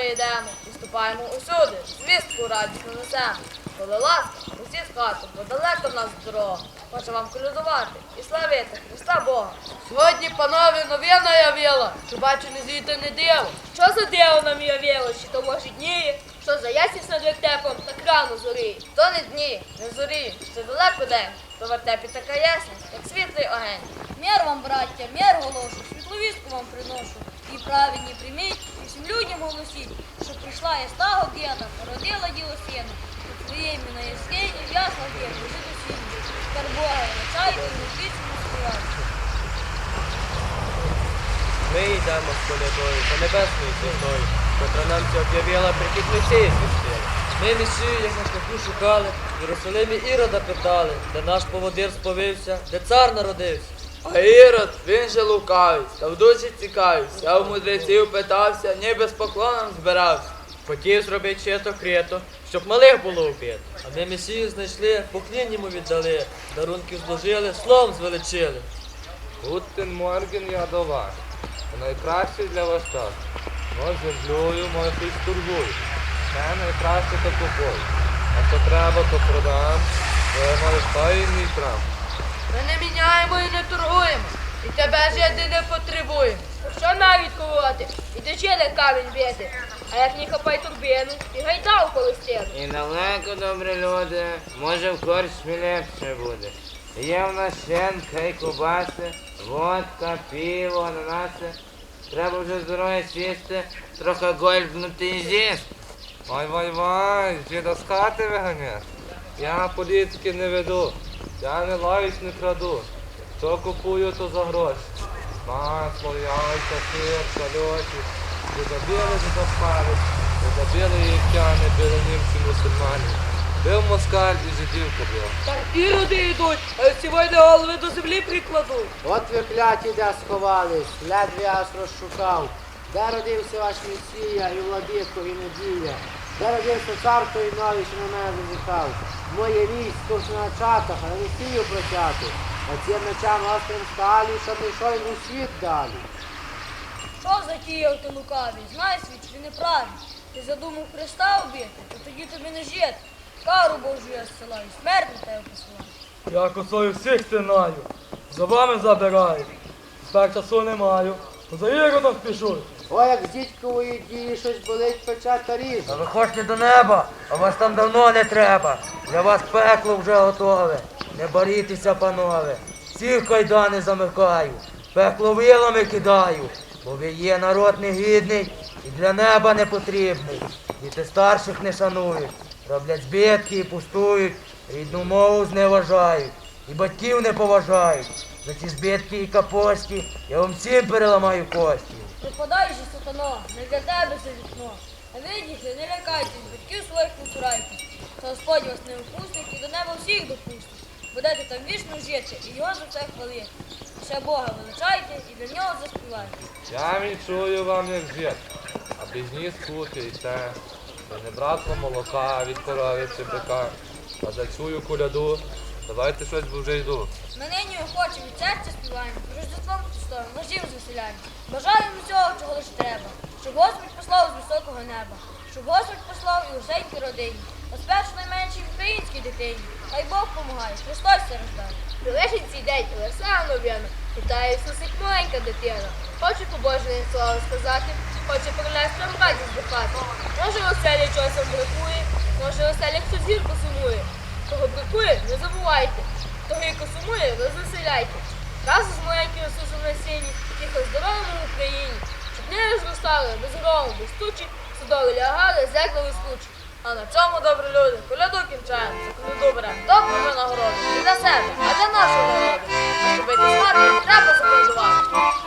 ми йдемо, і ступаємо усюди, звістку радісну несемо. Коли ласка, усі з хати, бо далеко в нас дорога. Хочу вам колядувати і славити Христа Бога. Сьогодні, панове, новина явила, що бачу не звідти не диво. Що за диво нам явило, що то може дніє, що за ясність над вертепом так рано зоріє. То не дні, не зорі, ще далеко день, то вертепі така ясність, як світлий огень. Мир вам, браття, мир голосу, світловістку вам приношу. І праведні прийміть, і всім людям голосіть, що прийшла ясна година, породила діло сіна. Своє ім'я ясне і ясла є, лежить у сім'ї. Тепер Бога величайте і в пісню співайте. Ми йдемо з колядою за небесною святою, котра нам це об'явила прихід Месії. Ми Месію, як на шляху шукали, в Єрусалимі Ірода питали, де наш поводир сповився, де цар народився. А Ірод, він же лукавий, та в душі цікавився. Я у мудреців питався, ніби з поклоном збирався. Хотів зробити чето крито, щоб малих було вбито. А ми Месію знайшли, поклін йому віддали, дарунків зложили, словом звеличили. Гутен Морген я до вас. Найкращий для вас час. Може землею, може щось турбую. Це найкраще то купую. А що треба, то продам. Бо я маю файний крам. Ми не міняємо і не торгуємо, і тебе жити не потребуємо. Що навіть ковати, і до чили камінь бити, а як не хапай турбину, і гайда у колестину. І далеко, добрі люди, може в корчмі легше буде. Є в нас щенка і кубаси, водка, пиво, ананаси. Треба вже здоров'я сісти, трохи гольбнути і з'їсти. Вай вай вай, діда з хати виганяєш. Я політики не веду. Я не лаюсь, не краду. Що купую, то за гроші. Масло, яйця, сир, сальочі. Ви забили, ви запали. Ви забили єгиптяни, били німці мусульмані. Бив москаль і жидів побив. Так іроди йдуть, а сьогодні голови до землі прикладуть. От ви кляті, де сховались, ледве я вас розшукав. Де родився ваш Месія і владико, і надія? Де родився цар той новий, що на мене зазіхав? Моє військо на чатах, а не сію протяти. А цим мечам острим сталі, щоб не йшов він у світ далі. Що затіяв ти лукавий? Знай світ, що неправий. Ти задумав Христа вбити, то тоді тобі не жити. Кару Божу я зсилаю, смерть на тебе посилаю. Я косою всіх стинаю, за вами забираю. Тепер часу не маю, за Іродом спішу. О, як з дідькової дії щось болить пече та ріже. А ви хочете до неба, а вас там давно не треба. Для вас пекло вже готове. Не борітеся, панове. Всіх кайдани замикаю, пекло вилами кидаю, бо ви є народ негідний і для неба не потрібний. Діти старших не шанують, роблять збитки і пустують, рідну мову зневажають, і батьків не поважають. За ці збитки і капості я вам всім переламаю кості. Припадай же, сатано, не для тебе це вікно. А видіте, не лякайтесь, батьків своїх не цурайтесь. Та Господь вас не впустить і до неба всіх допустить. Будете там вічно жити і його за це хвалити. Ще Бога величайте і для нього заспівайте. Я відчую вам як жит, а без ніс кути і те. Та не братло молока від корови чи бика. А зачую куляду, давайте щось бо вже йду. Ми нині охоче від серця співаємо, Рождеством Христом, вождів звеселяємо. Бажаємо всього, чого лише треба, щоб Господь послав з високого неба, щоб Господь послав і усенькій родині, а спершу найменшій українській дитині. Хай Бог помагає, Христос все роздає. Прилежить цей день весела новина. Вітає Ісусик маленька дитина. Хоче побожне слово сказати, хоче принести радість до хати. Може у селі чогось бракує, може у селі хтось гірко сумує. Кого бракує, не забувайте. Того гірко сумує, розвеселяйте. Разом з маленьким Ісусом на сіні, тихо здоровому в Україні. Щоб не розростали, без грому, без тучі, судові лягали, зекли скучі. А на цьому, добрі люди, коляду кінчаємо, за коляду беремо добру винагороду. Не для себе, а для нашого народу. А щоб з хати, треба заколядувати.